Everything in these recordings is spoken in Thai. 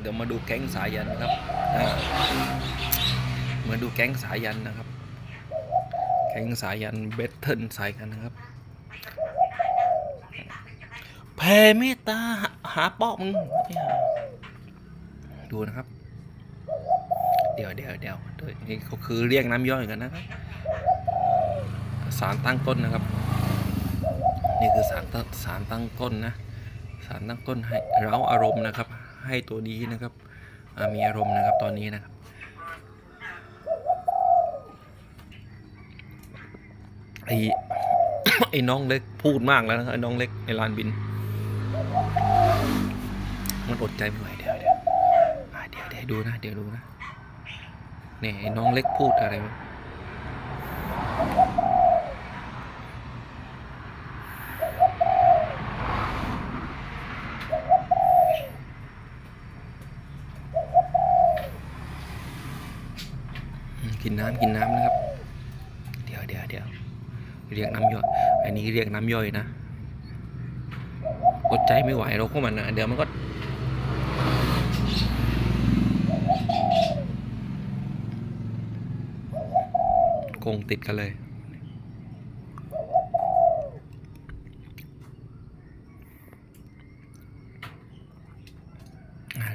เดี๋ยวมาดูแก๊งสายันนะครับมาดูแก๊งสายันนะครับ แก๊งสายันเบทเทิลใส่กันนะครับแผ่เมตตาหาปาะมึงดูนะครับเดี๋ยวเดี๋ยวเดี๋ยวเดี๋ยวนี่เขาคือเรียกน้ำย่อยกันนะครับสารตั้งต้นนะครับ นี่คือสารตั้งสารตั้งต้นนะ สารตั้งต้นให้เร้าอารมณ์นะครับ ให้ตัวดีนะครับมีอารมณ์นะครับตอนนี้นะครับไอ้ไอ้น้องเล็กพูดมากแล้วนะไอ้น้องเล็กในลานบิน มันอดใจไม่ไหวเดี๋ยวเดี๋ยวเดี๋ยวเดี๋ยวดูนะเดี๋ยวดูนะเนี่ยไอ้น้องเล็กพูดอะไรวะ กินน้ำกินน้ำนะครับ เดี๋ยวเดี๋ยวเดี๋ยวเรียกน้ำย่อย อันนี้เรียกน้ำย่อยนะอดใจไม่ไหวเราพวกมันนะเดี๋ยวมันก็กงติดกันเลย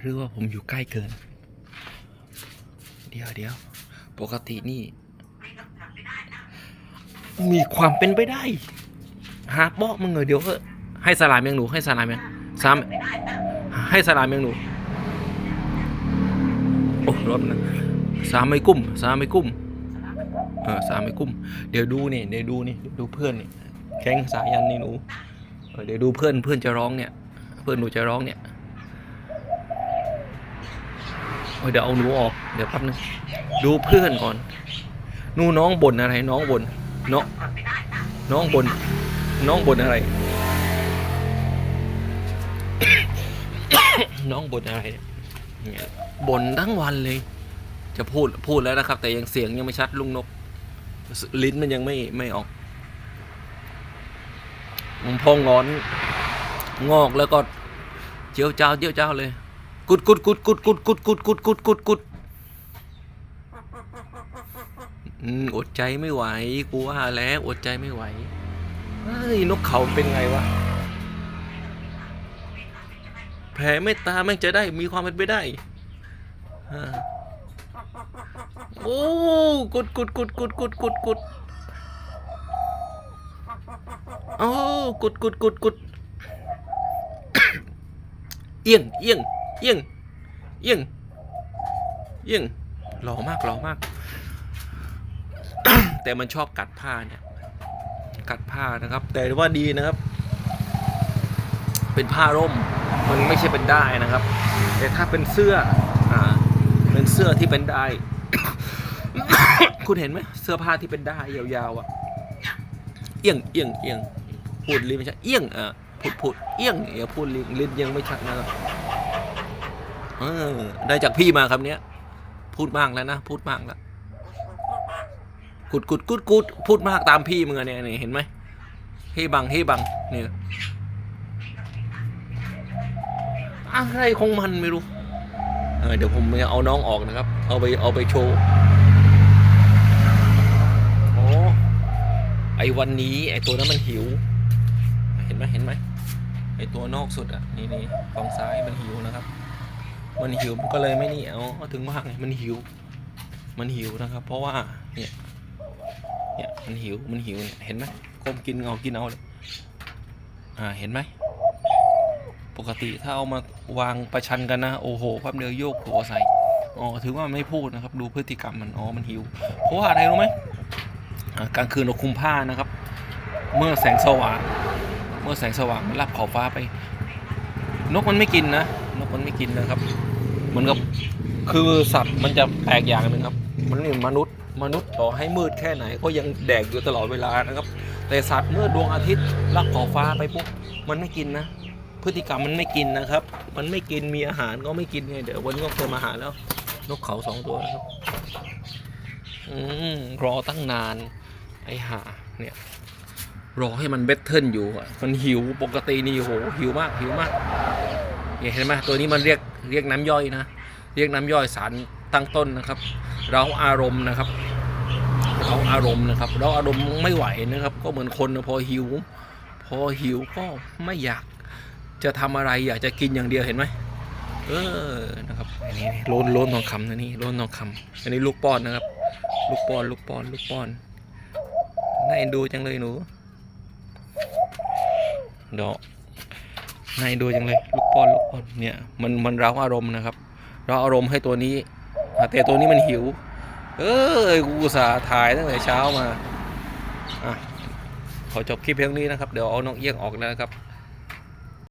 หรือว่าผมอยู่ใกล้เกิน เดี๋ยวเดี๋ยว ปกตินี่ มีความเป็นไปได้ หาบอกมึงเลยเดี๋ยวเถอะให้สลายเมียงหนูให้สลายเมียงสามให้สลายเมียงหนูโอ้รถนะสามไม่กุ้มสามไม่กุ้มเออสามไม่กุ้ม เดี๋ยวดูนี่เดี๋ยวดูนี่เดี๋ยวดูเพื่อนนี่แข้งสายันนี่หนูเออเดี๋ยวดูเพื่อนเพื่อนจะร้องเนี่ย เพื่อนหนูจะร้องเนี่ยเออเดี๋ยวเอาหนูออกเดี๋ยวแป๊บนึง ดูเพื่อนก่อน นูน้องบ่นอะไร น้องบ่นน้องน้องบ่นน้องบ่นอะไร น้องบ่นอะไรเนี่ยบ่นทั้งวันเลย จะพูดพูดแล้วนะครับ แต่ยังเสียงยังไม่ชัดลุงนก ลิ้นมันยังไม่ไม่ออกมันพองงอน งอกแล้วก็เจียวเจ้าเจียวเจ้าเลย กุดกุดกุดกุดกุดกุดกุดกุดกุดกุดกุด อืมอดใจไม่ไหว กูว่าแล้วอดใจไม่ไหว เฮ้ย นกเขาเป็นไงวะ แผ่เมตตาแม่งจะได้มีความเป็นไปได้อ่าโอ้กุดกุดกุดกุดกุดกุดกุดโอ้กุดกุดกุดกุดเอียงเอียงเอียงเอียงเอียงหล่อมากหล่อมาก แต่มันชอบกัดผ้าเนี่ย กัดผ้านะครับ แต่ว่าดีนะครับ เป็นผ้าร่ม มันไม่ใช่เป็นได้ายนะครับ แต่ถ้าเป็นเสื้อ อ่า เป็นเสื้อที่เป็นได้ายคุณเห็นไหมเสื้อผ้าที่เป็นได้ายยาวๆอะ เอียงเอียงเอียงพูดลิ้นไม่ใช่เอียงอะพูดพูดเอียงอย่าพูดลิ้นลิ้นยังไม่ชัดนะครับเออได้จากพี่มาคำเนี้ยพูดมากแล้วนะ พูดมากแล้ว กุดกุดกุดกุดพูดมากตามพี่มึงอะเนี่ยเนี่เห็นไหมเฮ้บังเฮ้บังเนี่ยอะไรของมันไม่รู้เเดี๋ยวผมจะเอาน้องออกนะครับ เอาไปเอาไปโชว์โอ้ไอวันนี้ไอตัวนั้นมันหิว เห็นไหมเห็นไหมไอตัวนอกสุดอะนี่นี่ฝั่งซ้ายมันหิวนะครับ มันหิวมันก็เลยไม่นี่เอาเอาถึงว่าไงมันหิว มันหิวนะครับ เพราะว่าเนี่ย เนี่ยมันหิวมันหิวเนี่ยเห็นไหมก้มกินเอากินเอาเลยอ่าเห็นไหมปกติถ้าเอามาวางประชันกันนะโอ้โหความเดียวโยกหัวใส่อ๋อถือว่าไม่พูดนะครับ ดูพฤติกรรมมันอ๋อมันหิวเพราะว่าอะไรรู้ไหมกลางคืนเราคุมผ้านะครับ เมื่อแสงสว่าง เมื่อแสงสว่างมันรับขอบฟ้าไป นกมันไม่กินนะนกมันไม่กินนะครับ เหมือนกับคือสัตว์มันจะแปลกอย่างหนึ่งครับ มันไม่เหมือนมนุษย์ มนุษย์ต่อให้มืดแค่ไหนก็ยังแดกอยู่ตลอดเวลานะครับ แต่สัตว์เมื่อดวงอาทิตย์รับขอบฟ้าไปปุ๊บมันไม่กินนะ พฤติกรรมมันไม่กินนะครับ มันไม่กินมีอาหารก็ไม่กินไงเดี๋ยววันนี้ก็เคยมาหาแล้ว นกเขาสองตัวนะครับอืมรอตั้งนานไอ้ห่าเนี่ยรอให้มันเบทเทิลอยู่อะมันหิวปกตินี่โหหิวมากหิวมากเนี่ยเห็นไหมตัวนี้มันเรียกเรียกน้ำย่อยนะ เรียกน้ำย่อยสารตั้งต้นนะครับ เราอารมณ์นะครับ เราอารมณ์นะครับ เราอารมณ์ไม่ไหวนะครับ ก็เหมือนคนพอหิว พอหิวก็ไม่อยากจะทำอะไรอยากจะกินอย่างเดียวเห็นไหมเออนะครับอันนี้โลนโลนทองคำนะนี่โลนทองคำอันนี้ลูกป้อนนะครับ ลูกป้อนลูกป้อนลูกป้อนน่าเอ็นดูจังเลยหนูเดอกน่าเอ็นดูจังเลย ลูกป้อนลูกป้อนเนี่ยมันมันเราอารมณ์นะครับ เราอารมณ์ให้ตัวนี้ แต่ตัวนี้มันหิว เออกูสาถ่ายตั้งแต่เช้ามาอะขอจบคลิปเพียงนี้นะครับ เดี๋ยวเอาน้องเอี้ยงออกแล้วนะครับ